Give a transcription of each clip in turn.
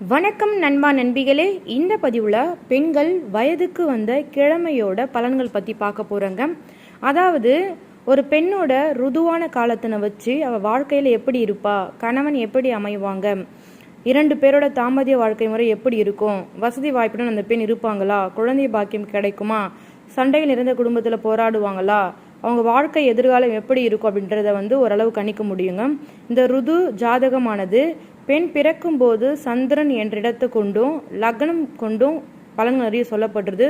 வணக்கம் நண்பா நண்பிகளே இந்த பதிவில் பெண்கள் வயதுக்கு வந்த கிழமையோட பலன்கள் பற்றி பார்க்க போகிறோங்க அதாவது ஒரு பெண்ணோட ருதுவான காலத்தினை வச்சு அவள் வாழ்க்கையில் எப்படி இருப்பா கணவன் எப்படி அமைவாங்க இரண்டு பேரோட தாமதிய வாழ்க்கை முறை எப்படி இருக்கும் வசதி வாய்ப்புடன் அந்த பெண் இருப்பாங்களா குழந்தை பாக்கியம் கிடைக்குமா சண்டையில் நிறைந்த குடும்பத்தில் போராடுவாங்களா அவங்க வாழ்க்கை எதிர்காலம் எப்படி இருக்கும் அப்படின்றத வந்து ஓரளவு கணிக்க முடியுங்க. இந்த ருது ஜாதகமானது பெண் பிறக்கும்போது சந்திரன் என்ற இடத்தை கொண்டும் லக்னம் கொண்டும் பலன்கள் நிறைய சொல்லப்படுறது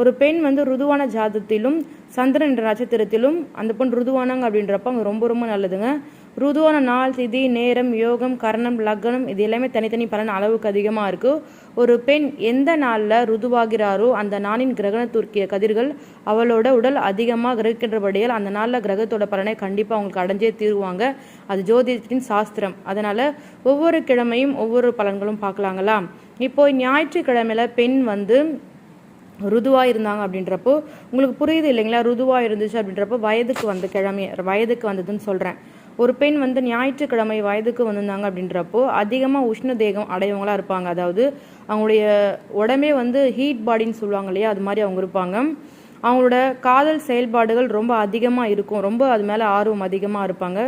ஒரு பெண் வந்து ருதுவான ஜாதத்திலும் சந்திரன் என்ற நட்சத்திரத்திலும் அந்த பெண் ருதுவானாங்க அப்படின்றப்ப அவங்க ரொம்ப ரொம்ப நல்லதுங்க. ருதுவான நாள் திதி நேரம் யோகம் கரணம் லக்னம் இது எல்லாமே தனித்தனி பலன் அளவுக்கு அதிகமாக இருக்குது ஒரு பெண் எந்த நாளில் ருதுவாகிறாரோ அந்த நாளின் கிரகணத்திற்கிய கதிர்கள் அவளோட உடல் அதிகமாக கிரகிக்கின்றபடியால் அந்த நாளில் கிரகத்தோட பலனை கண்டிப்பாக அவங்களுக்கு அடைஞ்சே தீருவாங்க. அது ஜோதிடத்தின் சாஸ்திரம். அதனால் ஒவ்வொரு கிழமையும் ஒவ்வொரு பலன்களும் பார்க்கலாங்களா? இப்போ ஞாயிற்றுக்கிழமையில பெண் வந்து ருதுவாக இருந்தாங்க அப்படின்றப்போ உங்களுக்கு புரியுது இல்லைங்களா? ருதுவாக இருந்துச்சு அப்படின்றப்போ வயதுக்கு வந்த கிழமை வயதுக்கு வந்ததுன்னு சொல்கிறேன் ஒரு பெண் வந்து ஞாயிற்றுக்கிழமை வயதுக்கு வந்திருந்தாங்க அப்படின்றப்போ அதிகமாக உஷ்ண தேகம் அடையவங்களா இருப்பாங்க. அதாவது அவங்களுடைய உடம்பே வந்து ஹீட் பாடின்னு சொல்லுவாங்க இல்லையா? அது மாதிரி அவங்க இருப்பாங்க. அவங்களோட காதல் செயல்பாடுகள் ரொம்ப அதிகமாக இருக்கும். ரொம்ப அது மேலே ஆர்வம் அதிகமாக இருப்பாங்க.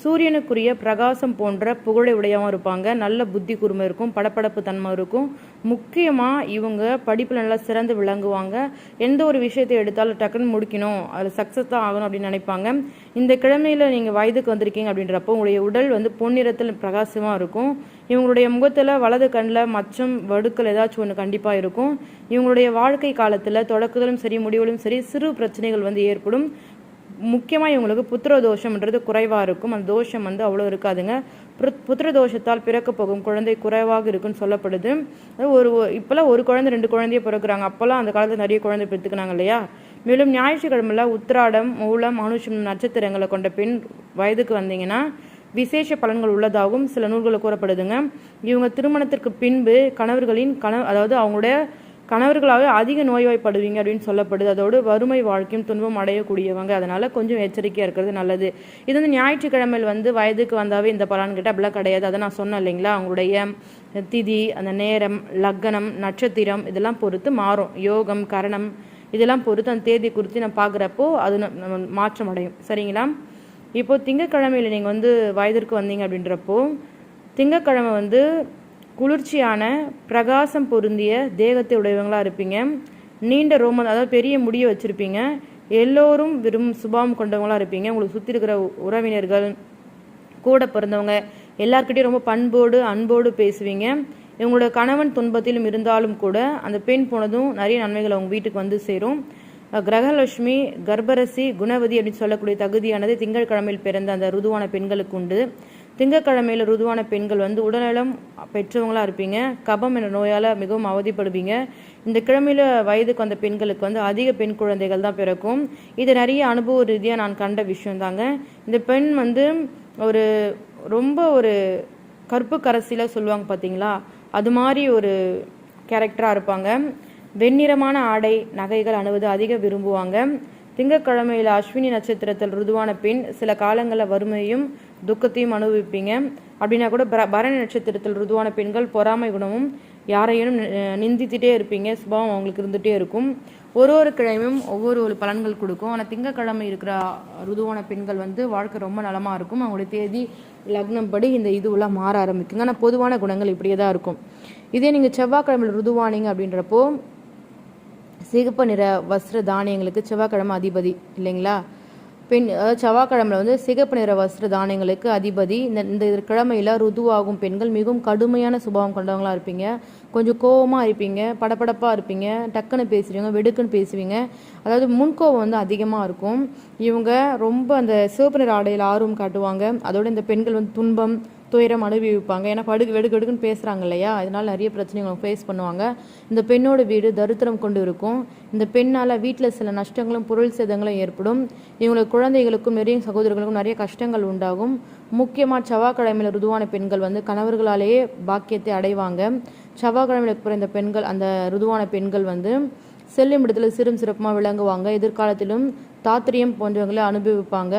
சூரியனுக்குரிய பிரகாசம் போன்ற புகழை உடையவும் இருப்பாங்க. நல்ல புத்தி கூர்மை இருக்கும். படப்படப்பு தன்மை இருக்கும். முக்கியமாக இவங்க படிப்பில் நல்லா சிறந்து விளங்குவாங்க. எந்த ஒரு விஷயத்தை எடுத்தாலும் டக்குன்னு முடிக்கணும். அதில் சக்ஸஸ் தான் ஆகணும் அப்படின்னு நினைப்பாங்க. இந்த கிழமையில் நீங்கள் வயதுக்கு வந்திருக்கீங்க அப்படின்றப்போ உங்களுடைய உடல் வந்து பொன்னிறத்தில் பிரகாசமாக இருக்கும். இவங்களுடைய முகத்தில் வலது கண்ணில் மச்சம் வடுக்கள் ஏதாச்சும் ஒன்று கண்டிப்பாக இருக்கும். இவங்களுடைய வாழ்க்கை காலத்தில் தொடக்கத்திலும் சரி முடிவிலும் சரி சிறு பிரச்சனைகள் வந்து ஏற்படும். முக்கியமாக இவங்களுக்கு புத்திர தோஷம்ன்றது குறைவாக இருக்கும். அந்த தோஷம் வந்து அவ்வளோ இருக்காதுங்க. புத்திர தோஷத்தால் பிறக்க போகும் குழந்தை குறைவாக இருக்குன்னு சொல்லப்படுது. அது ஒரு இப்போல்லாம் ஒரு குழந்தை ரெண்டு குழந்தைய பிறக்குறாங்க. அப்போல்லாம் அந்த காலத்தில் நிறைய குழந்தை பெற்றுக்கினாங்க இல்லையா? மேலும் ஞாயிற்றுக்கிழமையில் உத்திராடம் மூலம் மனுஷம் நட்சத்திரங்களை கொண்ட பெண் வயதுக்கு வந்தீங்கன்னா விசேஷ பலன்கள் உள்ளதாகவும் சில நூல்களில் கூறப்படுதுங்க. இவங்க திருமணத்திற்கு பின்பு கணவர்களின் கண அதாவது அவங்களுடைய கணவர்களாகவே அதிக நோய்வாய்ப்படுவீங்க அப்படின்னு சொல்லப்படுது. அதோடு வறுமை வாழ்க்கையும் துன்பம் அடையக்கூடியவங்க. அதனால கொஞ்சம் எச்சரிக்கையாக இருக்கிறது நல்லது. இது வந்து ஞாயிற்றுக்கிழமையில் வந்து வயதுக்கு வந்தாவே இந்த பலன் கிட்ட அப்படிலாம் கிடையாது. அதை நான் சொன்னேன் இல்லைங்களா? அவங்களுடைய திதி அந்த நேரம் லக்னம் நட்சத்திரம் இதெல்லாம் பொறுத்து மாறும். யோகம் கரணம் இதெல்லாம் பொறுத்து அந்த தேதி குறித்து நான் பார்க்குறப்போ அது நம்ம மாற்றம் அடையும். சரிங்களா? இப்போது திங்கக்கிழமையில் நீங்கள் வந்து வயதிற்கு வந்தீங்க அப்படின்றப்போ திங்கக்கிழமை வந்து குளிர்ச்சியான பிரகாசம் பொருந்திய தேகத்தை உடையவங்களாக இருப்பீங்க. நீண்ட ரோமம் அதாவது பெரிய முடியை வச்சுருப்பீங்க. எல்லோரும் விரும்பும் சுபாவம் கொண்டவங்களா இருப்பீங்க. உங்களுக்கு சுற்றி இருக்கிற உறவினர்கள் கூட பிறந்தவங்க எல்லாருக்கிட்டையும் ரொம்ப பண்போடு அன்போடு பேசுவீங்க. இவங்களோட கணவன் துன்பத்திலும் இருந்தாலும் கூட அந்த பெண் போனதும் நிறைய நன்மைகள் அவங்க வீட்டுக்கு வந்து சேரும். கிரகலட்சுமி கர்ப்பரசி குணவதி அப்படின்னு சொல்லக்கூடிய தகுதியானது திங்கட்கிழமையில் பிறந்த அந்த ருதுவான பெண்களுக்கு உண்டு. திங்கட்கிழமையில் ருதுவான பெண்கள் வந்து உடல்நலம் பெற்றவங்களாக இருப்பீங்க. கபம் என்ற நோயால் மிகவும் அவதிப்படுவீங்க. இந்த கிழமையில் வயதுக்கு வந்த பெண்களுக்கு வந்து அதிக பெண் குழந்தைகள் தான் பிறக்கும். இது நிறைய அனுபவ ரீதியாக நான் கண்ட விஷயம் தாங்க. இந்த பெண் வந்து ஒரு ரொம்ப ஒரு கருப்பு கரசியில் சொல்லுவாங்க பார்த்தீங்களா அது மாதிரி ஒரு கேரக்டராக இருப்பாங்க. வெண்ணிறமான ஆடை நகைகள் அணுவது அதிக விரும்புவாங்க. திங்கக்கிழமையில் அஸ்வினி நட்சத்திரத்தில் ருதுவான பெண் சில காலங்களில் வறுமையும் துக்கத்தையும் அனுபவிப்பீங்க. அப்படின்னா கூட பர- பரணி நட்சத்திரத்தில் ருதுவான பெண்கள் பொறாமை குணமும் யாரையும் நிந்தித்திட்டே நிந்தித்துட்டே இருப்பீங்க. சுபாவம் அவங்களுக்கு இருந்துகிட்டே இருக்கும். ஒரு ஒரு கிழமையும் ஒவ்வொரு ஒரு பலன்கள் கொடுக்கும். ஆனால் திங்கட்கிழமை இருக்கிற ருதுவான பெண்கள் வந்து வாழ்க்கை ரொம்ப நலமாக இருக்கும். அவங்களுடைய தேதி லக்னம் படி இந்த இதுவெல்லாம் மாற ஆரம்பிக்குங்க. ஆனால் பொதுவான குணங்கள் இப்படியே தான் இருக்கும். இதே நீங்கள் செவ்வாய்க்கிழமையில் ருதுவானீங்க அப்படின்றப்போ சிகப்பு நிற வஸ்திர தானியங்களுக்கு செவ்வாய்க்கிழமை அதிபதி இல்லைங்களா? பெண் அதாவது வந்து சிகப்பு நிற வஸ்திர தானியங்களுக்கு அதிபதி. இந்த இந்த கிழமையில ருதுவாகும் பெண்கள் மிகவும் கடுமையான சுபாவம் கொண்டவங்களா இருப்பீங்க. கொஞ்சம் கோபமாக இருப்பீங்க படப்படப்பாக இருப்பீங்க டக்குன்னு பேசுவீங்க வெடுக்குன்னு பேசுவீங்க. அதாவது முன்கோவம் வந்து அதிகமாக இருக்கும். இவங்க ரொம்ப அந்த சிவப்பு நிற ஆடையில் ஆர்வம் காட்டுவாங்க. அதோடு இந்த பெண்கள் வந்து துன்பம் துயரம் அனுபவிப்பாங்க. ஏன்னா படுகு வெடுக்கெடுக்குன்னு பேசுகிறாங்க இல்லையா? இதனால் நிறைய பிரச்சனைகளை ஃபேஸ் பண்ணுவாங்க. இந்த பெண்ணோட வீடு தரித்திரம் கொண்டு இருக்கும். இந்த பெண்ணால் வீட்டில் சில நஷ்டங்களும் பொருள் சேதங்களும் ஏற்படும். இவங்களுக்கு குழந்தைகளுக்கும் நிறைய சகோதரர்களுக்கும் நிறைய கஷ்டங்கள் உண்டாகும். முக்கியமாக செவ்வாய்க்கிழமையில் ருதுவான பெண்கள் வந்து கணவர்களாலேயே பாக்கியத்தை அடைவாங்க. செவ்வாய்க்கிழமையில் பிறந்த பெண்கள் அந்த ருதுவான பெண்கள் வந்து செல்லும் இடத்துல சிறும் சிறப்புமாக விளங்குவாங்க. எதிர்காலத்திலும் தாத்திரியம் போன்றவங்களை அனுபவிப்பாங்க.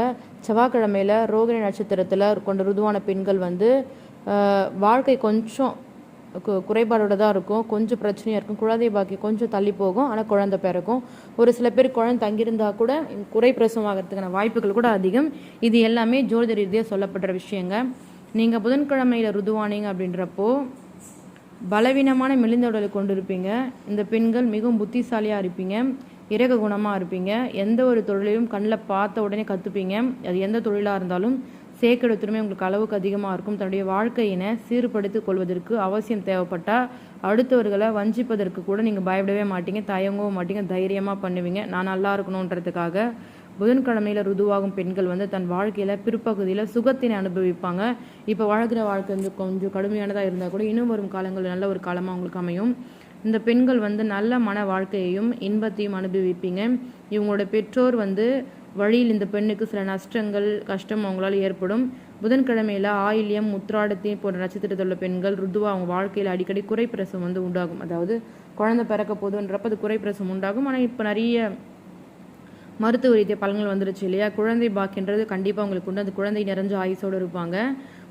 செவ்வாய்க்கிழமையில் ரோகிணி நட்சத்திரத்தில் கொண்ட ருதுவான பெண்கள் வந்து வாழ்க்கை கொஞ்சம் கு- குறைபாடோட தான் இருக்கும். கொஞ்சம் பிரச்சனையாக இருக்கும். குழந்தை பாக்கி கொஞ்சம் தள்ளி போகும். ஆனால் குழந்தை பிறக்கும். ஒரு சில பேர் குழந்தை தங்கியிருந்தா கூட குறை பிரசவம் ஆகிறதுக்கான வாய்ப்புகள் கூட அதிகம். இது எல்லாமே ஜோதிட ரீதியாக சொல்லப்படுற விஷயங்க. நீங்கள் புதன்கிழமையில் ருதுவானீங்க அப்படின்றப்போ பலவீனமான மெலிந்த உடலை கொண்டு இருப்பீங்க இந்த பெண்கள் மிகவும் புத்திசாலியாக இருப்பீங்க. இறக குணமாக இருப்பீங்க. எந்த ஒரு தொழிலையும் கண்ணில் பார்த்த உடனே கற்றுப்பீங்க அது எந்த தொழிலாக இருந்தாலும் சேர்க்கெடுத்துமே உங்களுக்கு அளவுக்கு அதிகமாக இருக்கும். தன்னுடைய வாழ்க்கையினை சீர்படுத்திக் கொள்வதற்கு அவசியம் தேவைப்பட்டால் அடுத்தவர்களை வஞ்சிப்பதற்கு கூட நீங்கள் பயப்படவே மாட்டீங்க. தயங்கவும் மாட்டீங்க. தைரியமாக பண்ணுவீங்க. நான் நல்லா இருக்கணுன்றதுக்காக புதன்கிழமையில் ருதுவாகும் பெண்கள் வந்து தன் வாழ்க்கையில் பிற்பகுதியில் சுகத்தினை அனுபவிப்பாங்க. இப்போ வாழ்கிற வாழ்க்கை வந்து கொஞ்சம் கடுமையானதாக இருந்தால் கூட இன்னும் வரும் காலங்களில் நல்ல ஒரு காலமாக உங்களுக்கு அமையும். இந்த பெண்கள் வந்து நல்ல மன வாழ்க்கையையும் இன்பத்தையும் அனுபவிப்பீங்க. இவங்களோட பெற்றோர் வந்து வழியில் இந்த பெண்ணுக்கு சில நஷ்டங்கள் கஷ்டம் அவங்களால் ஏற்படும். புதன்கிழமையில ஆயில்யம் முத்ராடத்தி போன்ற நட்சத்திரத்தில் உள்ள பெண்கள் ருதுவா அவங்க வாழ்க்கையில் அடிக்கடி குறைப்பிரசம் வந்து உண்டாகும். அதாவது குழந்தை பிறக்க போதுன்றப்ப அது குறைப்பிரசம் உண்டாகும். ஆனால் இப்போ நிறைய மருத்துவ ரீதிய பலன்கள் வந்துருச்சு இல்லையா? குழந்தை பாக்கின்றது கண்டிப்பாக உங்களுக்கு உண்டு. அந்த குழந்தை நிறைஞ்ச ஆயுசோடு இருப்பாங்க.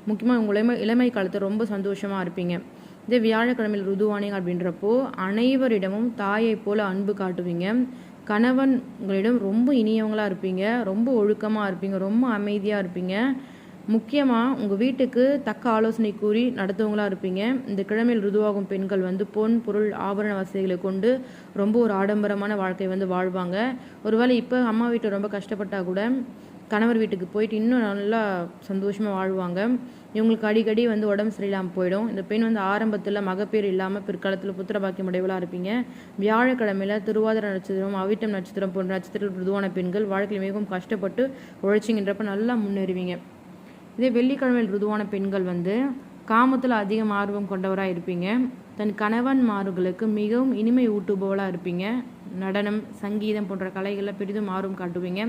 முக்கியமாக உங்கள் இளமை இளமை காலத்தில் ரொம்ப சந்தோஷமாக இருப்பீங்க. இதே வியாழக்கிழமையில் ருதுவானிங்க அப்படின்றப்போ அனைவரிடமும் தாயை போல அன்பு காட்டுவீங்க. கணவன் உங்களிடம் ரொம்ப இனியவங்களாக இருப்பீங்க. ரொம்ப ஒழுக்கமாக இருப்பீங்க. ரொம்ப அமைதியாக இருப்பீங்க. முக்கியமாக உங்கள் வீட்டுக்கு தக்க ஆலோசனை கூறி நடத்துவங்களாக இருப்பீங்க. இந்த கிழமையில் ருதுவாகும் பெண்கள் வந்து பொன் பொருள் ஆபரண வசதிகளை கொண்டு ரொம்ப ஒரு ஆடம்பரமான வாழ்க்கை வந்து வாழ்வாங்க. ஒருவேளை இப்போ அம்மா வீட்டை ரொம்ப கஷ்டப்பட்டால் கூட கணவர் வீட்டுக்கு போயிட்டு இன்னும் நல்லா சந்தோஷமாக வாழ்வாங்க. இவங்களுக்கு அடிக்கடி வந்து உடம்பு சரியில்லாமல் போயிடும். இந்த பெண் வந்து ஆரம்பத்தில் மகப்பேறு இல்லாமல் பிற்காலத்தில் புத்திரபாக்கியம் உடையவளாக இருப்பீங்க. வியாழக்கிழமையில் திருவாதிர நட்சத்திரம் அவிட்டம் நட்சத்திரம் போன்ற நட்சத்திரத்தில் ருதுவான பெண்கள் வாழ்க்கையில் மிகவும் கஷ்டப்பட்டு உழைச்சிங்கன்றப்ப நல்லா முன்னேறுவீங்க. இதே வெள்ளிக்கிழமையில் ருதுவான பெண்கள் வந்து காமத்தில் அதிகம் ஆர்வம் கொண்டவராக இருப்பீங்க. தன் கணவன்மார்களுக்கு மிகவும் இனிமை ஊட்டுபவளாக இருப்பீங்க. நடனம் சங்கீதம் போன்ற கலைகளில் பெரிதும் ஆர்வம் காட்டுவீங்க.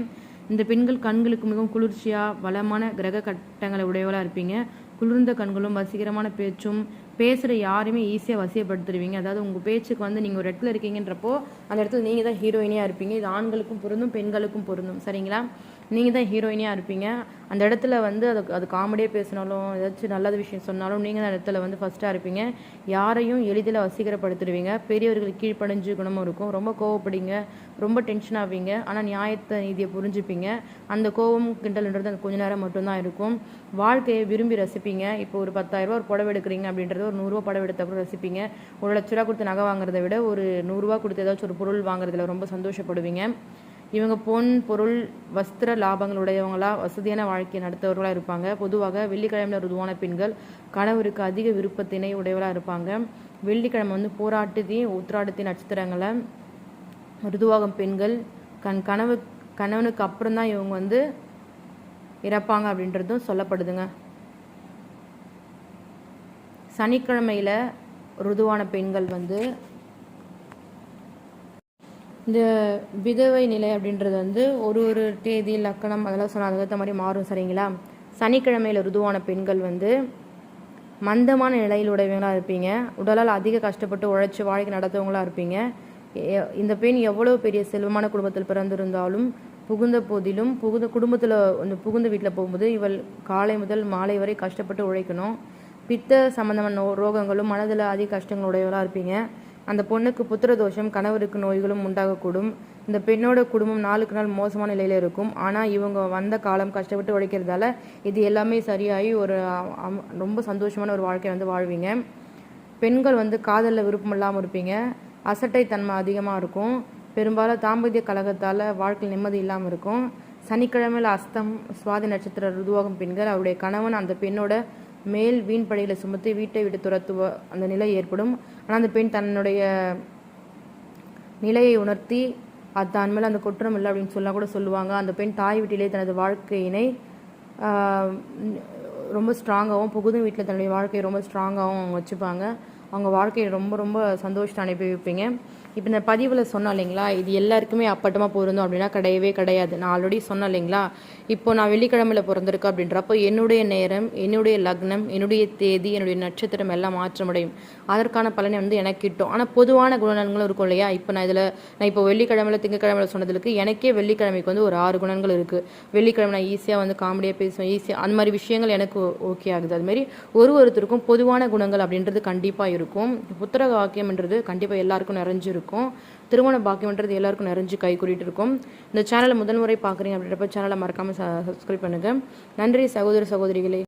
இந்த பெண்கள் கண்களுக்கு மிகவும் குளிர்ச்சியாக வளமான கிரக கட்டங்களை உடையவளாக இருப்பீங்க. குளிர்ந்த கண்களும் வசீகரமான பேச்சும் பேசுகிற யாரையுமே ஈஸியாக வசியப்படுத்துருவீங்க. அதாவது உங்கள் பேச்சுக்கு வந்து நீங்கள் ஒரு இடத்துல இருக்கீங்கன்றப்போ அந்த இடத்துல நீங்கள் தான் ஹீரோயினியாக இருப்பீங்க. இது ஆண்களுக்கும் பொருந்தும் பெண்களுக்கும் பொருந்தும். சரிங்களா? நீங்கள் தான் ஹீரோயினியாக இருப்பீங்க. அந்த இடத்துல வந்து அது அது காமெடியாக பேசினாலும் ஏதாச்சும் நல்லது விஷயம் சொன்னாலும் நீங்கள் தான் இடத்துல வந்து ஃபஸ்ட்டாக இருப்பீங்க. யாரையும் எளிதில் வசீகரப்படுத்துடுவீங்க. பெரியவர்களுக்கு கீழ்ப்படைஞ்சு குணமும் இருக்கும். ரொம்ப கோவப்படுங்க ரொம்ப டென்ஷன் ஆவீங்க. ஆனால் நியாயத்தை நீதியை புரிஞ்சுப்பீங்க. அந்த கோவம் கிண்டல்ன்றது அந்த கொஞ்ச நேரம் மட்டும்தான் இருக்கும். வாழ்க்கையை விரும்பி ரசிப்பீங்க. இப்போ ஒரு பத்தாயிரரூபா ஒரு புடவை எடுக்கிறீங்க அப்படின்றது ஒரு நூறுரூவா படம் எடுத்த அப்புறம் ரசிப்பீங்க. ஒரு லட்ச ரூபா கொடுத்து நகை வாங்குறதை விட ஒரு நூறுரூவா கொடுத்து ஏதாச்சும் ஒரு பொருள் வாங்குறதுல ரொம்ப சந்தோஷப்படுவீங்க. இவங்க பொன் பொருள் வஸ்திர லாபங்களுடையவங்களா வசதியான வாழ்க்கையை நடத்தவர்களாக இருப்பாங்க. பொதுவாக வெள்ளிக்கிழமையில் ருதுவான பெண்கள் கணவருக்கு அதிக விருப்பத்தினை உடையவளாக இருப்பாங்க. வெள்ளிக்கிழமை வந்து போராட்டத்தி உத்திராடத்தி நட்சத்திரங்களை ருதுவாகும் பெண்கள் கண் கனவு கணவனுக்கு அப்புறம் தான் இவங்க வந்து இறப்பாங்க அப்படின்றதும் சொல்லப்படுதுங்க. சனிக்கிழமையில் ருதுவான பெண்கள் வந்து இந்த விதவை நிலை அப்படின்றது வந்து ஒரு ஒரு தேதி லக்கணம் அதெல்லாம் சொன்னால் அதுக்கேற்ற மாதிரி மாறும் சரிங்களா? சனிக்கிழமையில் ருதுவான பெண்கள் வந்து மந்தமான நிலையில் உடையவங்களாக இருப்பீங்க. உடலால் அதிக கஷ்டப்பட்டு உழைச்சி வாழ்க்கை நடத்தவங்களாக இருப்பீங்க. இந்த பெண் எவ்வளோ பெரிய செல்வமான குடும்பத்தில் பிறந்திருந்தாலும் புகுந்த போதிலும் புகுந்த குடும்பத்தில் இந்த புகுந்த வீட்டில் போகும்போது இவள் காலை முதல் மாலை வரை கஷ்டப்பட்டு உழைக்கணும். பித்த சம்பந்தமான ரோகங்களும் மனதில் அதிக கஷ்டங்களுடையவராக இருப்பீங்க. அந்த பொண்ணுக்கு புத்திர தோஷம் கணவருக்கு நோய்களும் உண்டாகக்கூடும். இந்த பெண்ணோட குடும்பம் நாளுக்கு நாள் மோசமான நிலையில் இருக்கும். ஆனால் இவங்க வந்த காலம் கஷ்டப்பட்டு உழைக்கிறதால இது எல்லாமே சரியாகி ஒரு அம்- ரொம்ப சந்தோஷமான ஒரு வாழ்க்கையை வந்து வாழ்வீங்க. பெண்கள் வந்து காதலில் விருப்பம் இல்லாமல் இருப்பீங்க. அசட்டைத்தன்மை அதிகமாக இருக்கும். பெரும்பாலும் தாம்பத்திய கழகத்தால் வாழ்க்கையில் நிம்மதி இல்லாமல் இருக்கும். சனிக்கிழமையில் அஸ்தம் சுவாதி நட்சத்திர ருதுவாகும் பெண்கள் அவருடைய கணவன் அந்த பெண்ணோட மேல் வீண் படையில சுமத்தி வீட்டை விட்டு துரத்துவ அந்த நிலை ஏற்படும். ஆனால் அந்த பெண் தன்னுடைய நிலையை உணர்த்தி அது தான் மேலே அந்த குற்றம் இல்லை அப்படின்னு சொல்லலாம் கூட சொல்லுவாங்க. அந்த பெண் தாய் வீட்டிலே தனது வாழ்க்கையினை ஆஹ், ரொம்ப ஸ்ட்ராங்காகவும் புகுதும் வீட்டில் தன்னுடைய வாழ்க்கையை ரொம்ப ஸ்ட்ராங்காகவும் அவங்க வச்சுப்பாங்க. அவங்க வாழ்க்கையை ரொம்ப ரொம்ப சந்தோஷத்தை அனுப்பி வைப்பீங்க இப்போ இந்த பதிவில் சொன்னோம் இல்லைங்களா? இது எல்லாருக்குமே அப்பட்டமாக பொருந்தும் அப்படின்னா கிடையவே கிடையாது. நான் ஆல்ரெடி சொன்னேன் இல்லைங்களா? இப்போ நான் வெள்ளிக்கிழமையில் பிறந்திருக்கேன் அப்படின்றப்போ என்னுடைய நேரம் என்னுடைய லக்னம் என்னுடைய தேதி என்னுடைய நட்சத்திரம் எல்லாம் மாற்றமடையும். அதற்கான பலனை வந்து எனக்கு கிட்டும். ஆனால் பொதுவான குணநலன்களும் இருக்கும் இல்லையா? இப்போ நான் இதில் நான் இப்போ வெள்ளிக்கிழமையில் திங்கக்கிழமையில் சொன்னதுக்கு எனக்கே வெள்ளிக்கிழமைக்கு வந்து ஒரு ஆறு குணங்கள் இருக்குது வெள்ளிக்கிழமை நான் ஈஸியாக வந்து காமெடியாக பேசுவேன் ஈஸியாக அந்த மாதிரி விஷயங்கள் எனக்கு ஓகே ஆகுது. அதுமாரி ஒரு ஒருத்தருக்கும் பொதுவான குணங்கள் அப்படின்றது கண்டிப்பாக இருக்கும். புத்தக வாக்கியம்ன்றது கண்டிப்பாக எல்லாருக்கும் நிறைஞ்சிருக்கும். இருக்கும். திருமண பாக்கியம்ன்றது எல்லாருக்கும் நிறைஞ்சு கை கூட்டிகிட்டு இருக்கும். இந்த சேனலை முதல் முறை பார்க்குறீங்க அப்படின்றப்ப சேனலை மறக்காமல் சப்ஸ்கிரைப் பண்ணுங்கள் நன்றி சகோதர சகோதரிகளே.